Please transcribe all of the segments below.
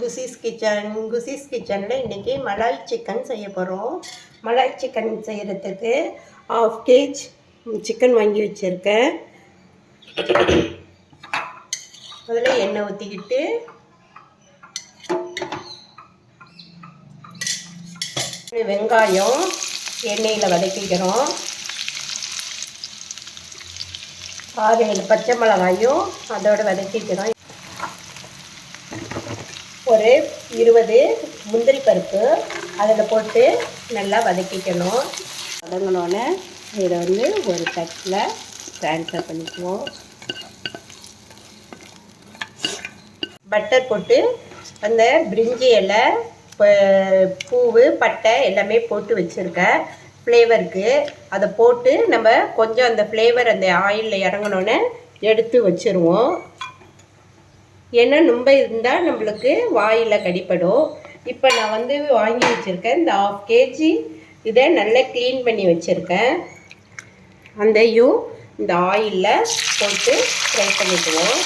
குசிஸ் kitchen குசிஸ் கிச்சனில் இன்றைக்கி Malay chicken செய்ய போகிறோம் மலாய் சிக்கன் செய்கிறதுக்கு ஆஃப் கேஜ் சிக்கன் வாங்கி வச்சுருக்கேன். அதில் எண்ணெய் ஊற்றிக்கிட்டு வெங்காயம் எண்ணெயில் வதக்கிக்கிறோம். ஆறு ஏழு பச்சை மிளகாயும் அதோடு வதக்கிக்கிறோம். ஒரு இருபது முந்திரி பருப்பு அதில் போட்டு நல்லா வதக்கிக்கணும். வதங்கினோன்னே இதை வந்து ஒரு தட்டில் ட்ரான்ஸ்ஃபர் பண்ணிக்குவோம். பட்டர் போட்டு அந்த பிரிஞ்சி இலை பூவு பட்டை எல்லாமே போட்டு வச்சுருக்கேன். ஃப்ளேவருக்கு அதை போட்டு நம்ம கொஞ்சம் அந்த ஃப்ளேவர் அந்த ஆயிலில் இறங்கினோன்னே எடுத்து வச்சுருவோம். ஏன்னா நொம்ப இருந்தால் நம்மளுக்கு வாயில் கடிப்படும் இப்போ நான் வந்து வாங்கி வச்சுருக்கேன். இந்த ஆஃப் கேஜி இதை நல்லா க்ளீன் பண்ணி வச்சுருக்கேன். அதையும் இந்த ஆயிலில் போட்டு ஃப்ரை பண்ணிக்குவோம்.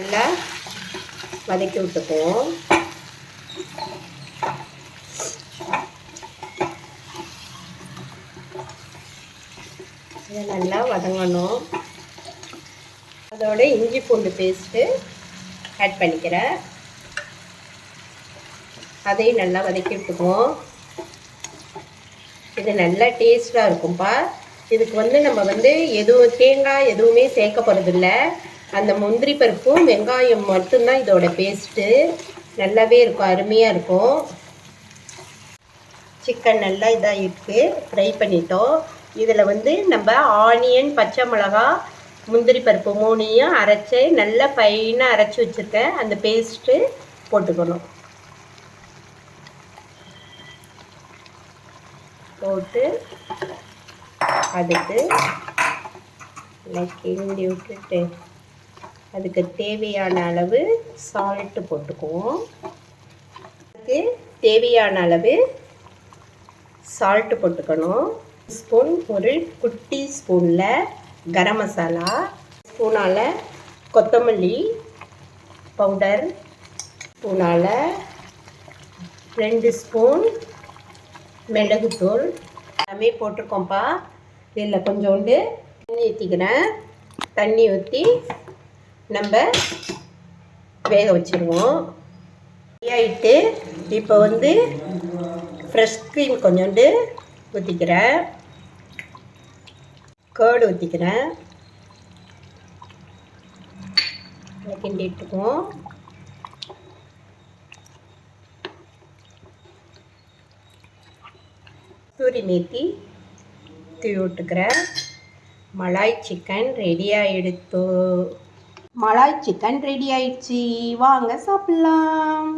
நல்லா வதக்கி விட்டுக்குவோம். இதை நல்லா வதங்கணும். அதோட இஞ்சி பூண்டு பேஸ்ட்டு ஆட் பண்ணிக்கிறேன். அதையும் நல்லா வதக்கி விட்டுக்குவோம். இது நல்லா டேஸ்ட்டாக இருக்கும்ப்பா இதுக்கு வந்து நம்ம வந்து எதுவும் தேங்காய் எதுவுமே சேர்க்க போகிறதில்ல அந்த முந்திரி பருப்பும் வெங்காயம் மட்டும்தான் இதோட பேஸ்ட்டு நல்லாவே இருக்கும் அருமையாக இருக்கும். சிக்கன் நல்லா இதாக இருக்குது ஃப்ரை பண்ணிட்டோம். இதில் வந்து நம்ம ஆனியன் பச்சை மிளகா முந்திரி பருப்பு மூணையும் அரைச்சி நல்லா ஃபைனாக அரைச்சி வச்சுருக்கேன் அந்த பேஸ்ட்டு போட்டுக்கணும். போட்டு அதுக்கு கிண்டி விட்டுட்டு அதுக்கு தேவையான அளவு சால்ட்டு போட்டுக்குவோம். அதுக்கு தேவையான அளவு சால்ட்டு போட்டுக்கணும். ஸ்பூன் ஒரு குட்டி ஸ்பூனில் கரம் மசாலா ஸ்பூனால் கொத்தமல்லி பவுடர் ஸ்பூனால் ரெண்டு ஸ்பூன் மிளகுத்தூள் எல்லாமே போட்டிருக்கோம்ப்பா. இதில் கொஞ்சோண்டு தண்ணி ஊற்றிக்கிறேன் தண்ணி ஊற்றி நம்ம வேக வச்சுருவோம். ஆகிட்டு இப்போ வந்து ஃப்ரெஷ் க்ரீம் கொஞ்சோண்டு ஊற்றிக்கிறேன் கேர்டு ஊற்றிக்கிறேன் கிண்டி கஸ்தூரி மேத்தி தூவி விட்டுக்கிறேன். மலாய் சிக்கன் ரெடி ஆகிடுத்து மலாய் சிக்கன் ரெடி ஆயிடுச்சு. வாங்க சாப்பிட்லாம்.